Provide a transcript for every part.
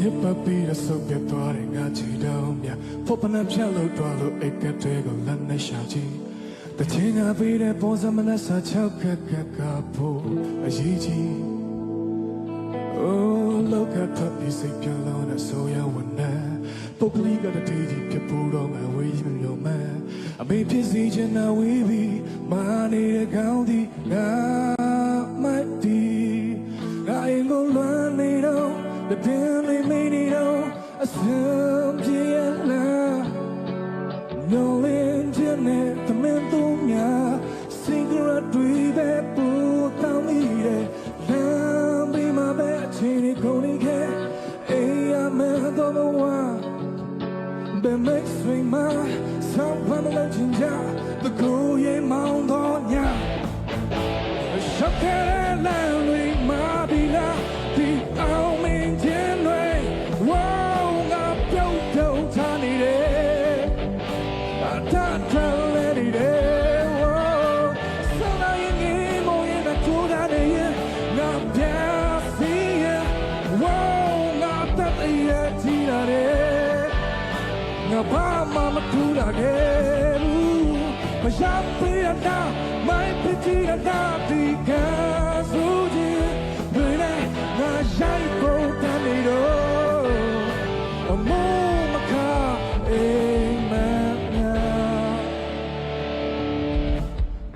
ညစ်ပတ်ပြီးတော့ဆုပ်ပြတ်သွားတဲ့ငါချီတောင်းမြဖို့ပနဖြတ်လို့သွားလို့အိတ်ကတဲ့ကိုလက်နဲ့ရှာကြည့်တချင်းကပြီးတဲ့ပုံစံမနဲ့စာချောက်ခက်ခက်ကဖို့အရေးကြီး Oh, look at the music alone, a so young one. Pokely got a teddy, people on my way, your man. I may be seeing now, we be money, a county, now, But shop be a now, my pity a now, the gas, who did. Doing it, now, shy, go, Tanido. A moon, my car, amen. yeah.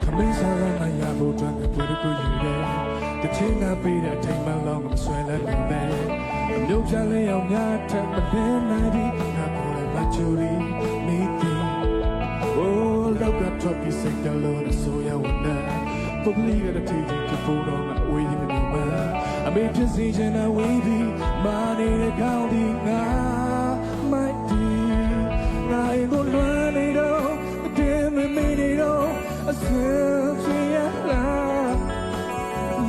ခမင်းစားလာမရဖို့အတွက်ငါပွဲတစ်ခုယူတယ်။တချင်းကပေးတဲ့အချိန်မှလောင်းမဆွဲလက်နေပဲ။အမျိုးပြလေးအောင်များထပ်မနေနိုင်ဒီငါကိုယ်မချူရီမိတီ။ Oh, look at drop you sick alone so ya wonder. Probably got a teach to put on a way you know man. I made decision I will be money the county now. My dear, I ain't gonna run it all. Damn it, made it all. I said, yeah,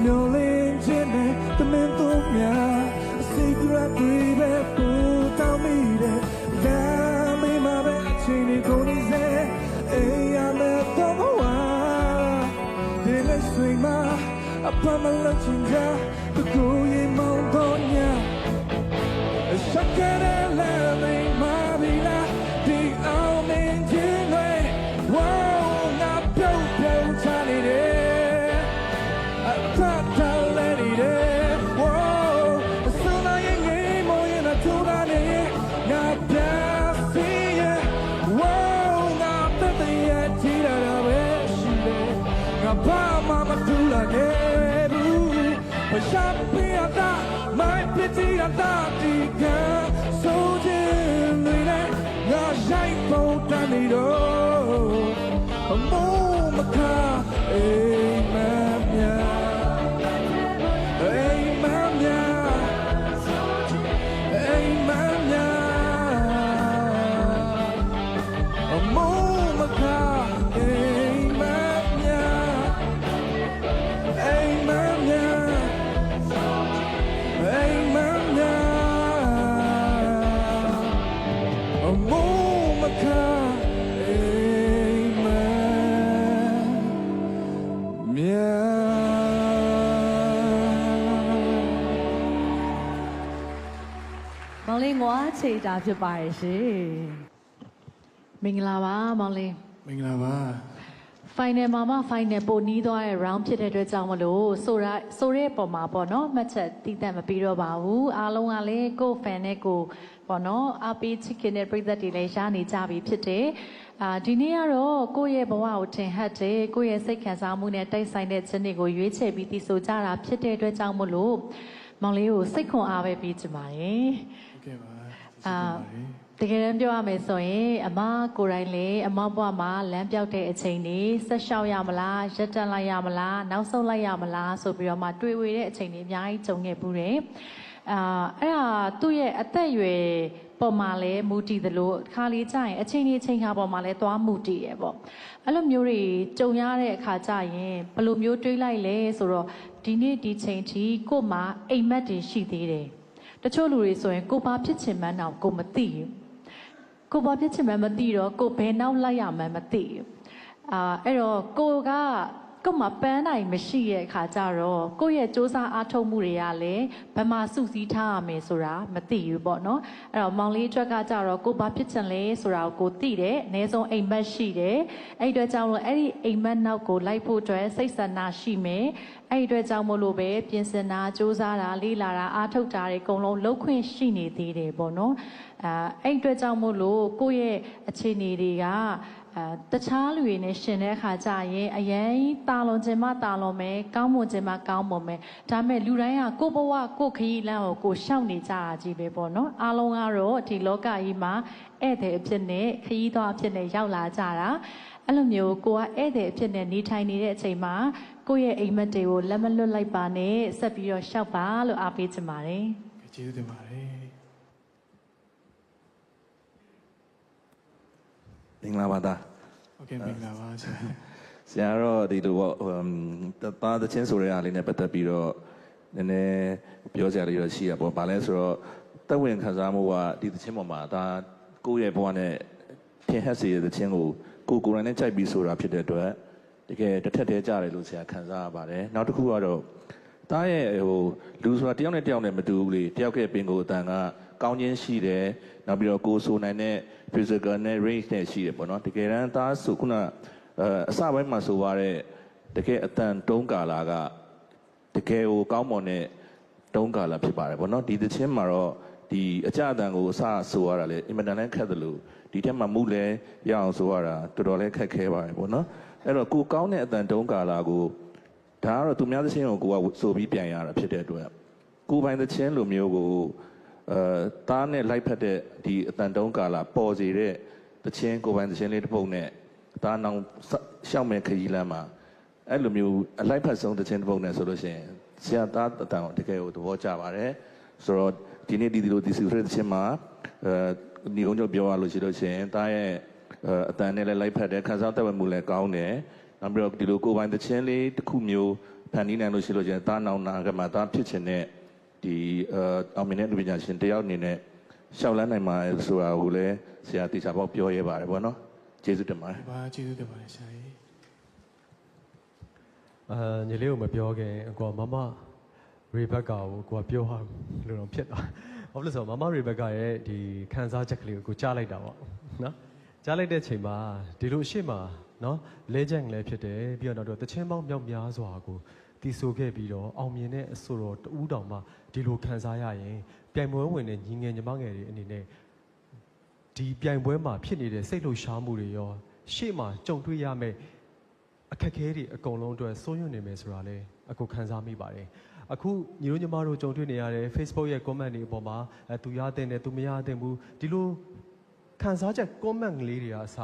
no legend, the mental yeah. A secret baby, put down me there. Damn me, my bad, chain it on his head. Hey, I'm a upon my lunch and jar. The cool, yeah, Montoya. Shakarelele mabila ba sha pi ata my pity ata ti လေးငွားချေတာဖြစ်ပါရဲ့ရှင်မင်္ဂလာပါမောင်လေးမင်္ဂလာပါ final မှာမှ final ပိုနီးသွားတဲ့ round ဖြစ်တဲ့အတွက်ကြောင့်မလို့ဆိုရဆိုတဲ့ပုံမှာပေါ့နော်မှတ်ချက်တည်တတ်မပြီးတော့ပါဘူးအားလုံးကလည်းကိုယ့် fan နဲ့ကိုယ်ပေါ့နော်အပေးချစ်ခင်တဲ့ပရိသတ်တွေလည်းရှားနေကြပြီဖြစ်တယ်အာဒီနေ့ကတော့ကိုယ့်ရဲ့ဘဝကိုထင်ဟပ်တယ်ကိုယ့်ရဲ့စိတ်ခံစားမှုနဲ့တိုက်ဆိုင်တဲ့ခြင်းတွေကိုရွေးချယ်ပြီးတည်ဆိုကြတာဖြစ်တဲ့အတွက်ကြောင့်မလို့မောင်လေးကိုစိတ်ခွန်အားပဲပြီးချင်ပါတယ်ဟုတ်ကဲ့ပါ အာတကယ်တမ်းပြောရမယ်ဆိုရင်အမကိုယ်တိုင်လေအမဘွားမှာလမ်းပြောက်တဲ့အချိန်တွေဆက်လျှောက်ရမလားရက်တက်လိုက်ရမလားနောက်ဆုတ်လိုက်ရမလားဆိုပြီးတော့မှတွေးဝေတဲ့အချိန်တွေအများကြီးကြုံခဲ့ပူးတယ်အာအဲ့ဒါသူ့ရဲ့အသက်အရွယ်ပေါ်မှာလည်းမူတည်သလိုတစ်ခါလေးကြာရင်အချိန်ကြီးအချိန်ခါပေါ်မှာလည်းသွားမူတည်ရပေါ့အဲ့လိုမျိုးတွေကြုံရတဲ့အခါကြာရင်ဘယ်လိုမျိုးတွေးလိုက်လဲဆိုတော့ဒီနေ့ဒီချိန်ထိကို့မှာအိမ်မက်တွေရှိသေးတယ် တချို့လူတွေဆိုရင်ကိုဘာဖြစ်ချင်မှန်းတော့ကိုမသိဘူးကိုဘာဖြစ်ချင်မှန်းမသိတော့ကိုဘယ်နောက်လိုက်ရမှန်းမသိဘူးအာအဲ့တော့ကိုက ကိုယ်မှာပန်းနိုင်မရှိရဲ့အခါကျတော့ကိုယ့်ရဲ့စူးစမ်းအားထုတ်မှုတွေကလည်းဘယ်မှာစုစည်းထားရမယ်ဆိုတာမသိဘူးပေါ့နော်အဲ့တော့မောင်လေးအတွက်ကကြတော့ကိုယ်ဘာဖြစ်ချင်လဲဆိုတာကိုကိုသိတယ်အနည်းဆုံးအိမ်မက်ရှိတယ်အဲ့ဒီအတွက်ကြောင့်လို့အဲ့ဒီအိမ်မက်နောက်ကိုလိုက်ဖို့အတွက်စိတ်ဆန္ဒရှိမယ်အဲ့ဒီအတွက်ကြောင့်မို့လို့ပဲပြင်ဆင်တာစူးစမ်းတာလေးလာတာအားထုတ်တာတွေအကုန်လုံးလုပ်ခွင့်ရှိနေသေးတယ်ပေါ့နော်အဲအဲ့ဒီအတွက်ကြောင့်မို့လို့ကိုယ့်ရဲ့အခြေအနေတွေက အဲတခြားလူတွေနဲ့ရှင်တဲ့အခါကျရင်အရင်တာလွန်ခြင်းမတာလွန်မယ်ကောင်းမွန်ခြင်းမကောင်းမွန်မယ်ဒါမဲ့လူတိုင်းကကိုယ့်ဘဝကိုယ့်ခရီးလမ်းကိုကိုယ်ရှောက်နေကြတာကြီးပဲပေါ့နော်အားလုံးကတော့ဒီလောကကြီးမှာဧည့်သည်အဖြစ်နဲ့ခရီးသွားအဖြစ်နဲ့ရောက်လာကြတာအဲ့လိုမျိုးကိုကဧည့်သည်အဖြစ်နဲ့နေထိုင်နေတဲ့အချိန်မှာကိုယ့်ရဲ့အိမ်မက်တွေကိုလက်မလွတ်လိုက်ပါနဲ့ဆက်ပြီးတော့ရှောက်ပါလို့အားပေးချင်ပါတယ်ကျေးဇူးတင်ပါတယ် မင်္ဂလာပါသားဟုတ်ကဲ့မင်္ဂလာပါဆရာဆရာတော့ဒီလိုပေါ့ဟိုသားသချင်းဆိုတဲ့အားလေးနဲ့ပတ်သက်ပြီးတော့နည်းနည်းပြောစရာလေးတော့ရှိရပေါ့ဗာလဲဆိုတော့တက်ဝင်ခံစားမှုကဒီသချင်းပေါ်မှာဒါကိုယ့်ရဲ့ဘဝနဲ့ထင်ဟပ်စေတဲ့သချင်းကိုကိုယ်ကိုယ်တိုင်နဲ့ကြိုက်ပြီးဆိုတာဖြစ်တဲ့အတွက်တကယ်တစ်ထက်တည်းကြတယ်လို့ဆရာခံစားရပါတယ်နောက်တစ်ခုကတော့တားရဲ့ဟိုလူဆိုတာတယောက်နဲ့တယောက်နဲ့မတူဘူးလေတယောက်ရဲ့ပင်ကိုယ်အတန်က ကောင်းခြင်းရှိတယ်နောက်ပြီးတော့ကိုယ်ဆိုနိုင်တဲ့ physical နဲ့ range နဲ့ရှိတယ်ပေါ့နော်တကယ်တမ်းသားဆိုခုနအဲအစပိုင်းမှာဆိုရတဲ့တကယ်အတန်တုံးကာလာကတကယ်ကိုကောင်းမွန်တဲ့တုံးကာလာဖြစ်ပါတယ်ပေါ့နော်ဒီသချင်းမှာတော့ဒီအကြအတန်ကိုအစဆိုရတာလေအင်မတန်လည်းခက်တယ်လို့ဒီထက်မှမူလဲရအောင်ဆိုရတာတော်တော်လေးခက်ခဲပါတယ်ပေါ့နော်အဲ့တော့ကိုကောင်းတဲ့အတန်တုံးကာလာကိုဒါကတော့သူများသချင်းကိုကိုကဆိုပြီးပြန်ရတာဖြစ်တဲ့အတွက်ကိုပိုင်သချင်းလိုမျိုးကို အဲတားနဲ့လိုက်ဖက်တဲ့ဒီအတန်တုံးကာလာပေါ်စီတဲ့တချင်းကိုယ်ပိုင်တချင်းလေးတစ်ပုတ်နဲ့တားနောင်ရှောက်မဲ့ခရီးလမ်းမှာအဲ့လိုမျိုးအလိုက်ဖက်ဆုံးတချင်းတစ်ပုတ်နဲ့ဆိုလို့ရှိရင်ဆရာသားအတန်ကိုတကယ်ကိုသဘောကျပါတယ်ဆိုတော့ဒီနေ့ဒီဒီလိုဒီစီရတဲ့ချင်းမှာအဲဒီအောင်ကြောပြောရလို့ရှိလို့ရှိရင်တားရဲ့အဲအတန်နဲ့လည်းလိုက်ဖက်တယ်ခန်းစားတက်ဝမှုလည်းကောင်းတယ်နောက်ပြီးတော့ဒီလိုကိုယ်ပိုင်တချင်းလေးတစ်ခုမျိုးဖန်တီးနိုင်လို့ရှိလို့ရှိရင်တားနောင်နာကမှတားဖြစ်ချင်တဲ့ ဒီအဲအောင်မြင်တဲ့လူပညာရှင်တယောက်အနေနဲ့ရှောက်လန်းနိုင်မှာဆိုတာကိုလည်းဆရာတေချာပေါက်ပြောရဲပါတယ်ဗောနော်ကျေးဇူးတင်ပါတယ်ဘာကျေးဇူးတင်ပါတယ်ဆရာကြီးအာညီလေးကိုမပြောခင်ကိုကမမရေဘက်ကာကိုကိုကပြောဟာလို့တော့ဖြစ်သွားဘာလို့လဲဆိုတော့မမရေဘက်ကာရဲ့ဒီခန်းစားချက်ကလေးကိုကိုကြားလိုက်တာပေါ့နော်ကြားလိုက်တဲ့ချိန်မှာဒီလိုအရှိမ နော်လဲချက်လည်းဖြစ်တယ်ပြီးတော့နောက်တော့တချင်းပေါင်းမြောက်များစွာကိုတီဆိုခဲ့ပြီးတော့အောင်မြင်တဲ့အဆိုတော်တူးတောင်မှဒီလိုခန်းစားရရင်ပြိုင်ပွဲဝင်တဲ့ညီငယ်ညီမငယ်တွေအနေနဲ့ဒီပြိုင်ပွဲမှာဖြစ်နေတဲ့စိတ်လှုပ်ရှားမှုတွေရောရှေ့မှာကြုံတွေ့ရမယ့်အခက်အခဲတွေအကုန်လုံးအတွက်စိုးရွံ့နေမယ်ဆိုတာလေအခုခံစားမိပါတယ်အခုညီတို့ညီမတို့ကြုံတွေ့နေရတဲ့ Facebook ရဲ့ comment တွေအပေါ်မှာအဲသူရတဲ့နဲ့သူမရတဲ့ဘူးဒီလိုခံစားချက် comment ကလေးတွေကအစ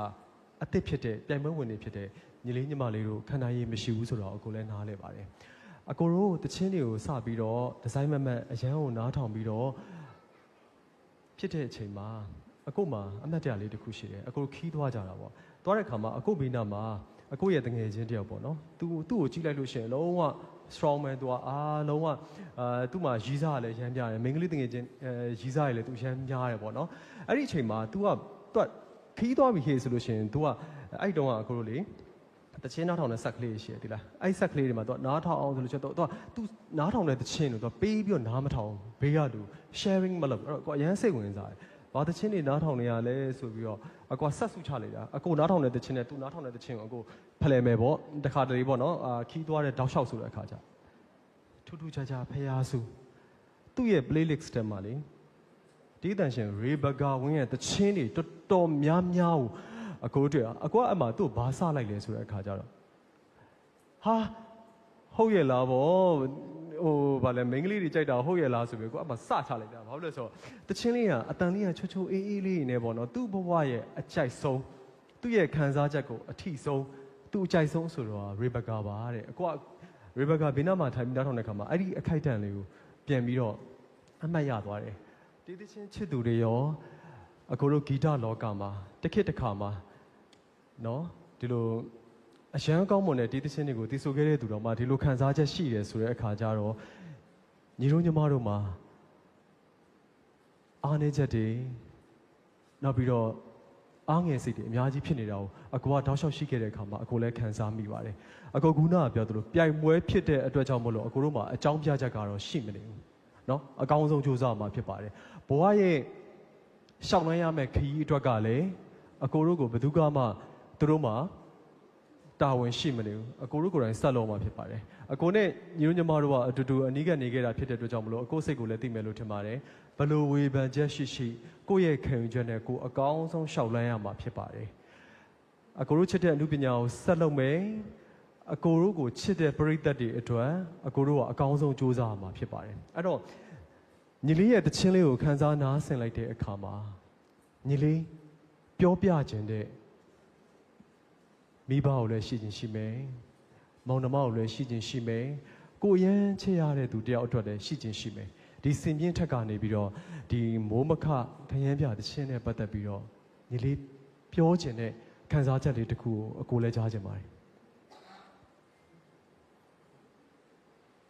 အစ်စ်ဖြစ်တဲ့ပြိုင်ပွဲဝင်တွေဖြစ်တဲ့ညီလေးညီမလေးတို့ခံနိုင်ရည်မရှိဘူးဆိုတော့အခုလည်းနားလဲပါတယ်အကိုတို့တချင်းတွေကိုစပြီးတော့ဒီဇိုင်းမမတ်အရန်ကိုနားထောင်ပြီးတော့ဖြစ်တဲ့အချိန်မှာအကုတ်မှာအမှတ်တရလေးတစ်ခုရှိတယ်အကုတ်ခီးသွားကြတာပေါ့သွားတဲ့ခါမှာအကုတ်ဘေးနားမှာအကုတ်ရဲ့တငယ်ချင်းတယောက်ပေါ့နော်သူသူ့ကိုကြည့်လိုက်လို့ရှိရင်လုံးဝ strong man သူကအားလုံးဝအာသူ့မှာရီးစားရလဲရမ်းပြတယ်မိန်းကလေးတငယ်ချင်းအဲရီးစားရလဲသူရမ်းများတယ်ပေါ့နော်အဲ့ဒီအချိန်မှာ तू ကသူက ခီးသွားပြီဟေ့ဆိုလို့ရှိရင် तू ကအဲ့တုန်းကအကုတ်လေးတချင်းနားထောင်တဲ့ဆက်ကလေးရှိရဒီလားအဲ့ဆက်ကလေးတွေမှာတော့နားထောင်အောင်ဆိုလို့ချက်တော့သူကသူနားထောင်တဲ့တချင်းတွေသူကပေးပြီးတော့နားမထောင်ဘေးကလူ sharing မလုပ်အဲ့တော့ကိုအရန်စိတ်ဝင်စားတယ်ဘာတချင်းတွေနားထောင်နေရလဲဆိုပြီးတော့အကွာဆက်စုချလိုက်တာအကိုနားထောင်တဲ့တချင်းနဲ့သူနားထောင်တဲ့တချင်းကိုအကိုဖလှယ်မယ်ပေါ့တခါတလေပေါ့နော်အာခီးသွားတဲ့တောက်လျှောက်ဆိုတဲ့အခါကျထူးထူးခြားခြားဖျားစုသူ့ရဲ့ playlist ထဲမှာလေ ဒီတန်ရှင် Rebecca Win ရဲ့တချင်းတွေတော်တော်များများကိုအကိုတွေ့အကိုကအမှသူ့ဘာစလိုက်လဲဆိုတဲ့အခါကျတော့ဟာဟုတ်ရဲ့လားဗောဟိုဗာလဲမိန်းကလေးတွေကြိုက်တာဟုတ်ရဲ့လားဆိုပြီးကိုအမှစချလိုက်တာဘာလို့လဲဆိုတော့တချင်းလေးကအတန်လေးကချွတ်ချွတ်အေးအေးလေးနေပေါ့နော်သူ့ဘဝရဲ့အကြိုက်ဆုံးသူ့ရဲ့ခံစားချက်ကိုအထီဆုံးသူ့အကြိုက်ဆုံးဆိုတော့ရေဘကာပါတဲ့အကွာရေဘကာဘေးနားမှာထိုင်ပြီးသားထောင်တဲ့ခါမှာအဲ့ဒီအခိုက်အတန့်လေးကိုပြန်ပြီးတော့အမှတ်ရသွားတယ် ဒီတချင်းချစ်သူတွေရောအကိုတို့ဂီတလောကမှာတစ်ခေတ်တစ်ခါမှာ နော်ဒီလိုအရန်ကောင်းမွန်တဲ့ဒီသချင်းတွေကိုတည်ဆိုခဲ့တဲ့သူတော်မှဒီလိုခံစားချက်ရှိတယ်ဆိုတဲ့အခါကျတော့ညီတို့ညီမတို့မှာအားနည်းချက်တွေနောက်ပြီးတော့ အားငယ်စိတ်တွေအများကြီးဖြစ်နေတာကိုအကိုကတောက်လျှောက်ရှိခဲ့တဲ့အခါမှာအကိုလည်းခံစားမိပါတယ်အကိုကကပြောသလိုပြိုင်ပွဲဖြစ်တဲ့အတွက်ကြောင့်မလို့အကိုတို့မှာအကြောင်းပြချက်ကတော့ရှိမနေဘူးเนาะအကောင်းဆုံးစူးစမ်းမှာဖြစ်ပါတယ် ဘဝရဲ့ရှောင်နှမ်းရမယ့်ခရီးအတွက်ကလည်းအကိုတို့ကိုဘယ်သူကမှသူတို့မှာတာဝန်ရှိမနေဘူးအကိုတို့ကိုယ်တိုင်ဆက်လို့မှာဖြစ်ပါတယ်အကိုနဲ့ညီတို့ညီမတို့ကအတူတူအနီးကနေခဲ့တာဖြစ်တဲ့အတွက်ကြောင့်မလို့အကိုစိတ်ကိုလည်းသိမယ်လို့ထင်ပါတယ်ဘလို့ဝေဖန်ချက်ရှိရှိကိုယ့်ရဲ့ခံယူချက်နဲ့ကိုယ်အကောင်းဆုံးရှောက်လန်းရမှာဖြစ်ပါတယ်အကိုတို့ချစ်တဲ့အမှုပညာကိုဆက်လုပ်မယ်အကိုတို့ကိုချစ်တဲ့ပရိသတ်တွေအတွက်အကိုတို့ကအကောင်းဆုံးစူးစမ်းရမှာဖြစ်ပါတယ်အဲ့တော့ ညီလေးရဲ့တခြင်းလေးကိုခန်းစားနားဆင်လိုက်တဲ့အခါမှာညီလေးပြောပြခြင်းတဲ့မိဘကိုလည်းရှိခြင်းရှိမယ်။မောင်နှမကိုလည်းရှိခြင်းရှိမယ်။ကိုယ်ရမ်းချစ်ရတဲ့သူတယောက်အတွက်လည်းရှိခြင်းရှိမယ်။ဒီစင်ပြင်းထက်ကနေပြီးတော့ဒီမိုးမခခရမ်းပြတခြင်းနဲ့ပတ်သက်ပြီးတော့ညီလေးပြောခြင်းတဲ့ခံစားချက်လေးတစ်ခုကိုအကိုလည်းကြားခြင်းပါတယ်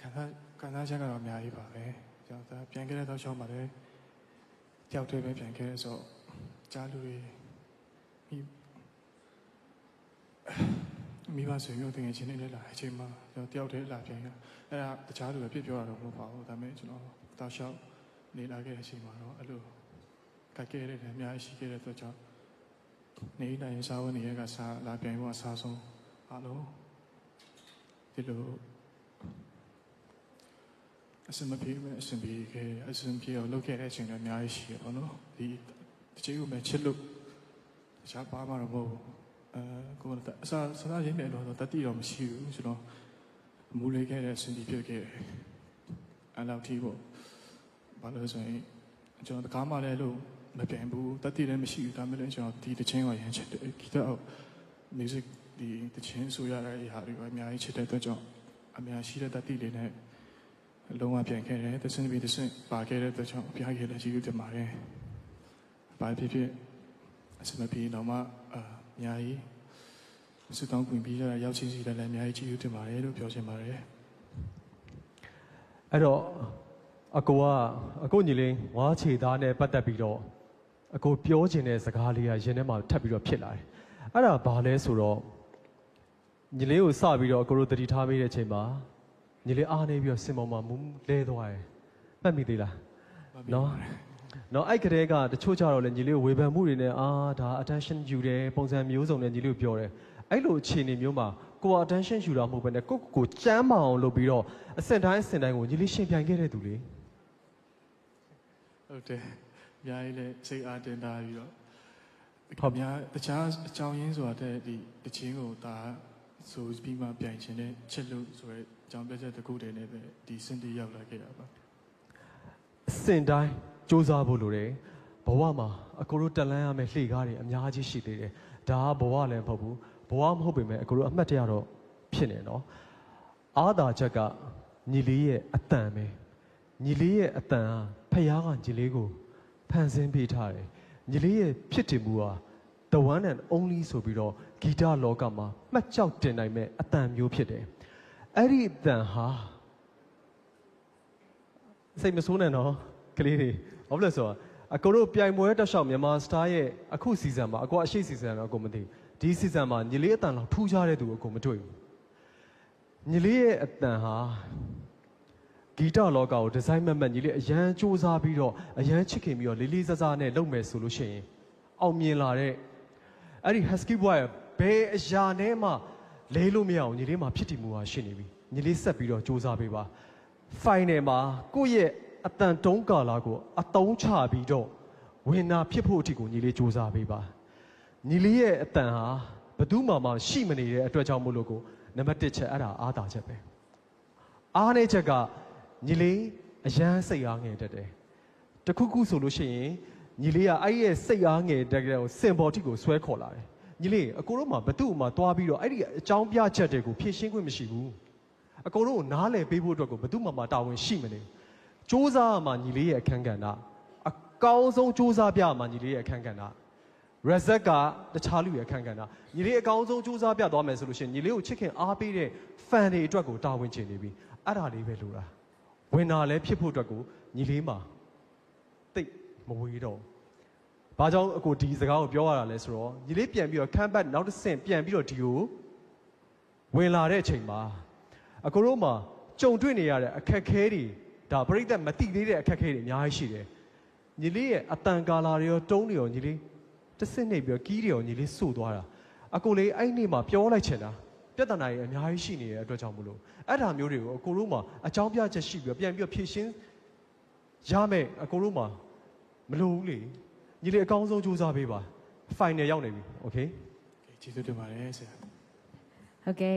ခံစားခံစားချက်ကတော့အများကြီးပါပဲ ကျွန်တော်ဒါပြန်ခဲ့တဲ့တော့ရှောင်းပါတယ်ကြောက်တယ်ပဲပြန်ခဲ့တဲ့ဆိုကြားလူတွေမိမိဘဆွေမျိုးတင်ငယ်ချင်းတွေလည်းလာအချိန်မှာကျွန်တော်တယောက်တည်းလာပြန်ရအဲ့ဒါတခြားလူတွေပြစ်ပြောတာတော့မဟုတ်ပါဘူးဒါပေမဲ့ကျွန်တော်တောက်လျှောက်နေလာခဲ့တဲ့အချိန်မှာတော့အဲ့လိုကတ်ခဲ့တဲ့နေအများကြီးရှိခဲ့တဲ့အတွက်ကြောင့်နေတိုင်းစားဝင်နေရကစားလာပြန်ဖို့အစားဆုံးအားလုံးဒီလို အစမပြေမဲ့အစမပြေခဲ့အစမပြေအောင်လုပ်ခဲ့တဲ့အချိန်တွေအများကြီးရှိရပါတော့ဒီတချေကိုမဲ့ချစ်လို့တခြားပါမှာတော့မဟုတ်ဘူးအဲကိုယ်ကအစားစကားရင်းနေတော့တတိတော့မရှိဘူးကျွန်တော်မူလေးခဲ့တဲ့အစမပြေဖြစ်ခဲ့တယ်အဲ့လောက်ထိပေါ့ဘာလို့လဲဆိုရင်ကျွန်တော်တကားမှလည်းလို့မပြန်ဘူးတတိလည်းမရှိဘူးဒါမှလည်းကျွန်တော်ဒီတချင်းကိုရမ်းချစ်တယ်ဂီတအောက် music ဒီတချင်းဆိုရတဲ့ဟာတွေအများကြီးချစ်တဲ့အတွက်ကြောင့်အများရှိတဲ့တတိလေးနဲ့ လုံးဝပြန်ခဲ့တယ်သစင်ပြီးသစင်ပါခဲ့တဲ့အတွက်ကြောင့်အပြားကြီးလည်းကြည့်ရတင်ပါတယ်။ဘာဖြစ်ဖြစ်အစမပြေတော့မှအာအများကြီးစတောင်းပွင့်ပြီးကြတာရောက်ချင်းစီလည်းလည်းအများကြီးကြည့်ရတင်ပါတယ်လို့ပြောချင်ပါတယ်။အဲ့တော့အကိုကအကိုညီလေးဝါခြေသားနဲ့ပတ်သက်ပြီးတော့အကိုပြောခြင်းတဲ့စကားလေးကရင်ထဲမှာထပ်ပြီးတော့ဖြစ်လာတယ်။အဲ့ဒါဘာလဲဆိုတော့ညီလေးကိုစပြီးတော့အကိုတို့တတိထားမိတဲ့အချိန်မှာ ညီလေးအားနေပြီးတော့စင်ပေါ်မှာမူးလဲသွားတယ်။မှတ်မိသေးလား။နော်နော်အဲ့ကလေးကတချို့ကြတော့လေညီလေးကိုဝေဖန်မှုတွေနဲ့အာဒါ attention ယူတယ်ပုံစံမျိုးစုံနဲ့ညီလေးကိုပြောတယ်အဲ့လိုအခြေအနေမျိုးမှာကိုက attention ယူတာမဟုတ်ဘဲနဲ့ကိုယ့်ကိုယ်ကိုကြမ်းမအောင်လုပ်ပြီးတော့အစင်တိုင်းအစင်တိုင်းကိုညီလေးရှင်ပြိုင်ခဲ့တဲ့သူလေဟုတ်တယ်။အများကြီးလည်းစိတ်အားတင်တာပြီးတော့ဟုတ်အများတခြားအကြောင်းရင်းဆိုတာတဲ့ဒီတချင်းကိုဒါဆိုပြီးမှပြန်ချင်တဲ့ချစ်လို့ဆိုရဲ အကြောင်းပြချက်တစ်ခုတည်းနဲ့ပဲဒီစင်တီရောက်လာခဲ့တာပါအစင်တိုင်းစူးစမ်းဖို့လိုတယ်ဘဝမှာအကိုတို့တက်လန်းရမယ့်လှေကားတွေအများကြီးရှိသေးတယ်ဒါကဘဝလည်းမဟုတ်ဘူးဘဝမဟုတ်ပေမဲ့အကိုတို့အမှတ်တရတော့ဖြစ်နေနော်အာသာချက်ကညီလေးရဲ့အတန်ပဲညီလေးရဲ့အတန်ဟာဖယားကညီလေးကိုဖန်ဆင်းပေးထားတယ်ညီလေးရဲ့ဖြစ်တည်မှုဟာ the one and only ဆိုပြီးတော့ဂီတလောကမှာမှတ်ကြောက်တင်နိုင်မဲ့အတန်မျိုးဖြစ်တယ် အဲ့ဒီအတန်ဟာစိတ်မဆိုးနဲ့နော်ကလေးတွေဘာဖြစ်လဲဆိုတော့အကိုတို့ပြိုင်ပွဲတက်လျှောက်မြန်မာစတားရဲ့အခုစီဇန်မှာအကိုအရှိစီဇန်တော့အကိုမသိဘူးဒီစီဇန်မှာညီလေးအတန်လောက်ထူးခြားတဲ့သူကိုအကိုမတွေ့ဘူးညီလေးရဲ့အတန်ဟာဂီတလောကကိုဒီဇိုင်းမတ်မတ်ညီလေးအရန်စူးစမ်းပြီးတော့အရန်ချစ်ခင်ပြီးတော့လေးလေးစားစားနဲ့လုပ်မယ်ဆိုလို့ရှိရင်အောင်မြင်လာတဲ့အဲ့ဒီ husky boy ဘယ်အရာနဲ့မှ လဲလို့မရအောင်ညီလေးမှာဖြစ်တည်မှုဟာရှိနေပြီညီလေးဆက်ပြီးတော့စူးစမ်းပေးပါ final မှာကိုယ့်ရဲ့အတန်တုံးကာလာကိုအတုံးချပြီးတော့ဝင်နာဖြစ်ဖို့အထိကိုညီလေးစူးစမ်းပေးပါညီလေးရဲ့အတန်ဟာဘယ်သူမှမရှိမနေတဲ့အတွက်ကြောင့်မို့လို့ကိုနံပါတ်1ချက်အဲ့ဒါအားသာချက်ပဲအားနေချက်ကညီလေးအရန်စိတ်အားငယ်တတ်တယ်တခုခုဆိုလို့ရှိရင်ညီလေးကအဲ့ဒီရဲ့စိတ်အားငယ်တက်တဲ့ကိုစင်ပေါ်တိကိုဆွဲခေါ်လာတယ် ညီလေးအကိုတို့မှဘသူ့မှသွားပြီးတော့အဲ့ဒီအကြောင်းပြချက်တွေကိုဖြည့်ရှင်းခွင့်မရှိဘူးအကုန်လုံးကိုနားလည်ပေးဖို့အတွက်ကိုဘယ်သူမှမတာဝန်ရှိမနေစူးစမ်းရမှာညီလေးရဲ့အခန်းကဏ္ဍအကောင်းဆုံးစူးစမ်းပြရမှာညီလေးရဲ့အခန်းကဏ္ဍ reset ကတခြားလူရဲ့အခန်းကဏ္ဍညီလေးအကောင်းဆုံးစူးစမ်းပြသွားမယ်ဆိုလို့ရှိရင်ညီလေးကိုချစ်ခင်အားပေးတဲ့ fan တွေအတွက်ကိုတာဝန်ချင်နေပြီအဲ့ဒါလေးပဲလိုတာဝင်တာလည်းဖြစ်ဖို့အတွက်ကိုညီလေးမှာတိတ်မဝေးတော့ ဘာကြောင့်အကိုဒီစကားကိုပြောရတာလဲဆိုတော့ညီလေးပြန်ပြီးတော့ခမ်းဘတ်နောက်တစ်ဆင့်ပြန်ပြီးတော့ဒီကိုဝင်လာတဲ့အချိန်မှာအကိုတို့မှာကြုံတွေ့နေရတဲ့အခက်အခဲတွေဒါပြိဿမတိသေးတဲ့အခက်အခဲတွေအများကြီးရှိတယ်ညီလေးရဲ့အတန်ကာလာတွေရောတုံးတွေရောညီလေးတစ်စစ်နေပြီးတော့ကီးတွေရောညီလေးစို့သွားတာအကိုလေးအဲ့ဒီနေ့မှာပြောလိုက်ချင်တာပြဿနာတွေအများကြီးရှိနေတဲ့အတွက်ကြောင့်မလို့အဲ့ဒါမျိုးတွေကိုအကိုတို့မှာအကြောင်းပြချက်ရှိပြီးတော့ပြန်ပြီးတော့ဖြည့်ရှင်းရမယ်အကိုတို့မှာမလိုဘူးလေ ညီလေးအကောင်းဆုံးစူးစမ်းပေးပါ final ရောက်နေပြီ okay ကျေးဇူးတင်ပါတယ်ဆရာ ဟုတ်ကဲ့